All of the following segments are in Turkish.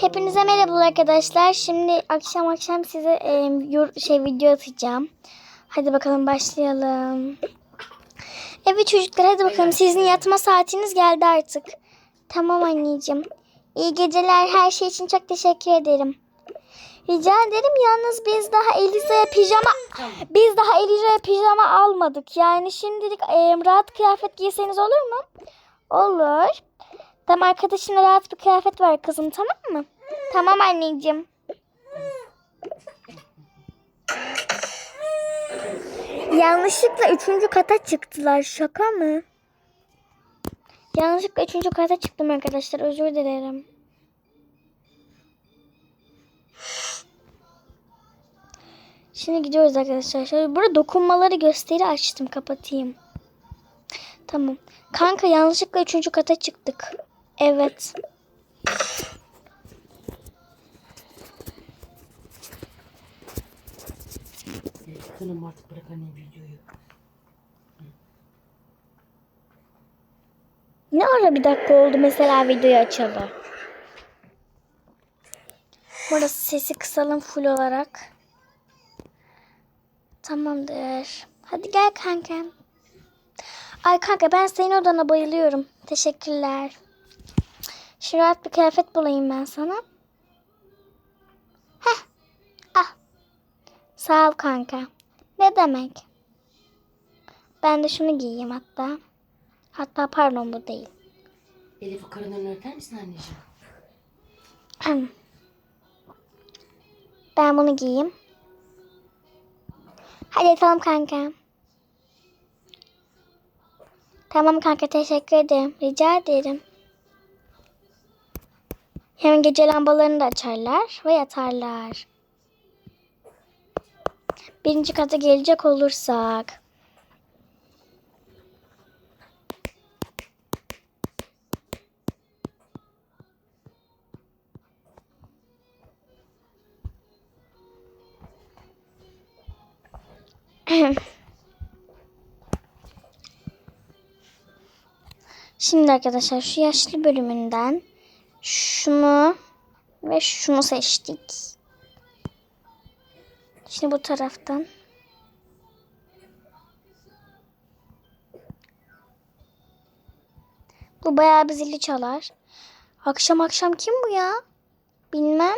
Hepinize merhaba arkadaşlar. Şimdi akşam akşam size e, şey video atacağım. Hadi bakalım başlayalım. Evet çocuklar hadi bakalım sizin yatma saatiniz geldi artık. Tamam anneciğim. İyi geceler. Her şey için çok teşekkür ederim. Rica ederim yalnız biz daha Eliza'ya pijama biz daha Eliza'ya pijama almadık. Yani şimdilik e, rahat kıyafet giyseniz olur mu? Olur. Tamam arkadaşımla rahat bir kıyafet var kızım tamam mı? Tamam anneciğim. Yanlışlıkla üçüncü kata çıktılar. Şaka mı? Yanlışlıkla üçüncü kata çıktım arkadaşlar. Özür dilerim. Şimdi gidiyoruz arkadaşlar. Şöyle burada dokunmaları gösteri açtım. Kapatayım. Tamam. Kanka yanlışlıkla üçüncü kata çıktık. Evet. Kızım artık bırak anne videoyu. Ne ara bir dakika oldu mesela videoyu açalım. Burası sesi kısalım full olarak. Tamamdır. Hadi gel kanka. Ay kanka ben senin odana bayılıyorum. Teşekkürler. Şu rahat bir kıyafet bulayım ben sana. Heh. Ah. Sağ ol kanka. Ne demek? Ben de şunu giyeyim hatta. Hatta pardon bu değil. Elif'i karından öter misin anneciğim? Ben bunu giyeyim. Hadi yatalım kanka. Tamam kanka teşekkür ederim. Rica ederim. Hem gece lambalarını da açarlar ve yatarlar. Birinci kata gelecek olursak. Şimdi arkadaşlar şu yaşlı bölümünden şunu ve şunu seçtik. Şimdi bu taraftan. Bu bayağı bir zili çalar. Akşam akşam kim bu ya? Bilmem.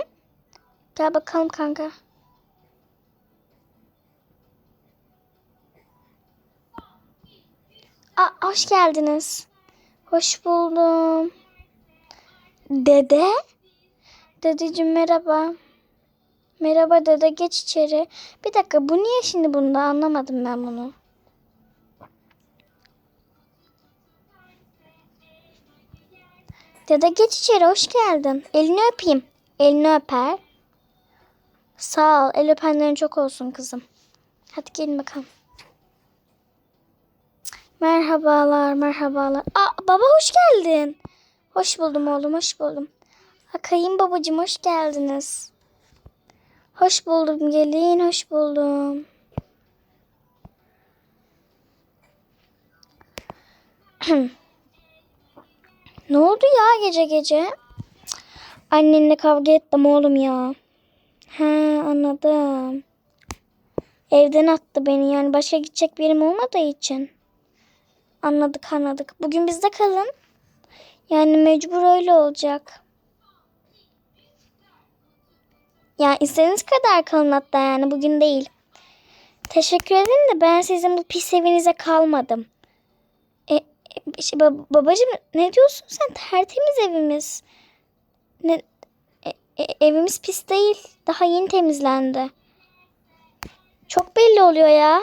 Gel bakalım kanka. Aa, hoş geldiniz. Hoş buldum. Dede? Dedeciğim merhaba. Merhaba dede geç içeri. Bir dakika bu niye şimdi bunda anlamadım ben bunu. Dede geç içeri hoş geldin. Elini öpeyim. Elini öper. Sağ ol. El öpenlerin çok olsun kızım. Hadi gelin bakalım. Merhabalar, merhabalar. Aa, baba hoş geldin. Hoş buldum oğlum, hoş buldum. Ha, kayınbabacığım hoş geldiniz. Hoş buldum gelin, hoş buldum. ne oldu ya gece gece? Annenle kavga ettim oğlum ya. He anladım. Evden attı beni yani başka gidecek bir yerim olmadığı için. Anladık anladık. Bugün bizde kalın. Yani mecbur öyle olacak. Ya istediğiniz kadar kalın hatta yani bugün değil. Teşekkür ederim de ben sizin bu pis evinize kalmadım. E, e, ba- babacığım ne diyorsun sen? Tertemiz evimiz. Ne, e, e, evimiz pis değil. Daha yeni temizlendi. Çok belli oluyor ya.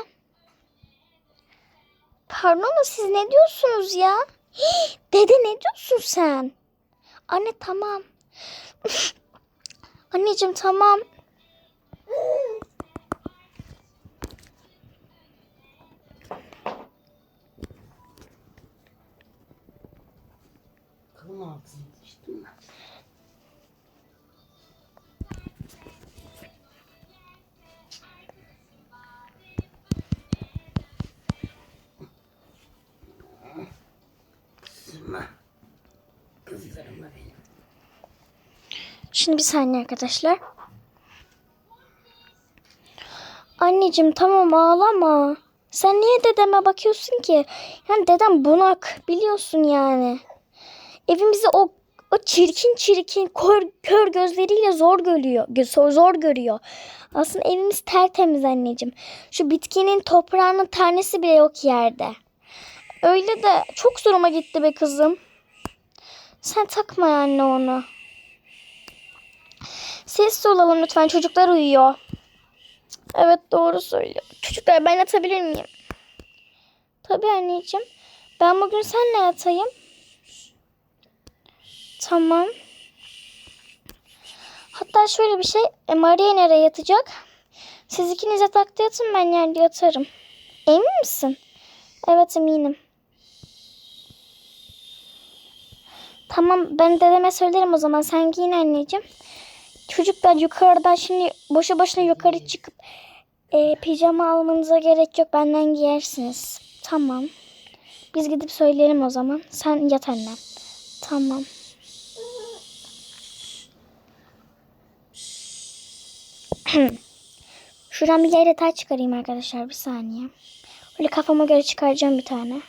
Pardon ama siz ne diyorsunuz ya? Dede ne diyorsun sen? Anne tamam. Anneciğim tamam. Şimdi bir saniye arkadaşlar. Anneciğim tamam ağlama. Sen niye dedeme bakıyorsun ki? Yani dedem bunak biliyorsun yani. Evimizi o o çirkin çirkin kör, kör gözleriyle zor görüyor. gö- Zor görüyor. Aslında evimiz tertemiz anneciğim. Şu bitkinin toprağının tanesi bile yok yerde. Öyle de çok zoruma gitti be kızım. Sen takma anne onu. Sessiz olalım lütfen çocuklar uyuyor. Evet doğru söylüyor. Çocuklar ben yatabilir miyim? Tabii anneciğim. Ben bugün senle yatayım. Tamam. Hatta şöyle bir şey. e, Maria nereye yatacak? Siz ikiniz yatakta yatın ben yerde yatarım. Emin misin? Evet eminim. Tamam ben dedeme söylerim o zaman. Sen giyin anneciğim. Çocuklar yukarıdan şimdi boşu boşuna yukarı çıkıp e, pijama almanıza gerek yok. Benden giyersiniz. Tamam. Biz gidip söyleyelim o zaman. Sen yat annem. Tamam. Şuradan bir yere taş çıkarayım arkadaşlar. Bir saniye. Böyle kafama göre çıkaracağım bir tane.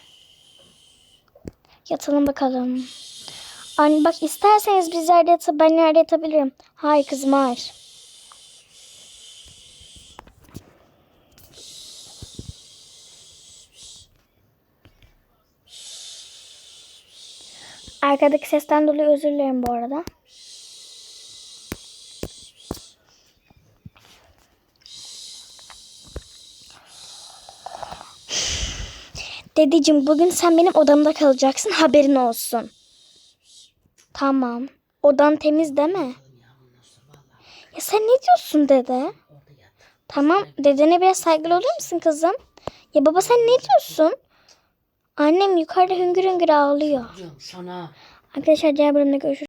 Yatalım bakalım. Anne bak isterseniz biz yerde yatıp ben yerde yatabilirim. Hayır kızım hayır. Arkadaki sesten dolayı özür dilerim bu arada. Dedeciğim bugün sen benim odamda kalacaksın haberin olsun. Tamam. Odan temiz değil mi? Ya sen ne diyorsun dede? Tamam dedene biraz saygılı olur musun kızım? Ya baba sen ne diyorsun? Annem yukarıda hüngür hüngür ağlıyor. Sana. Arkadaşlar diğer bölümde görüşürüz.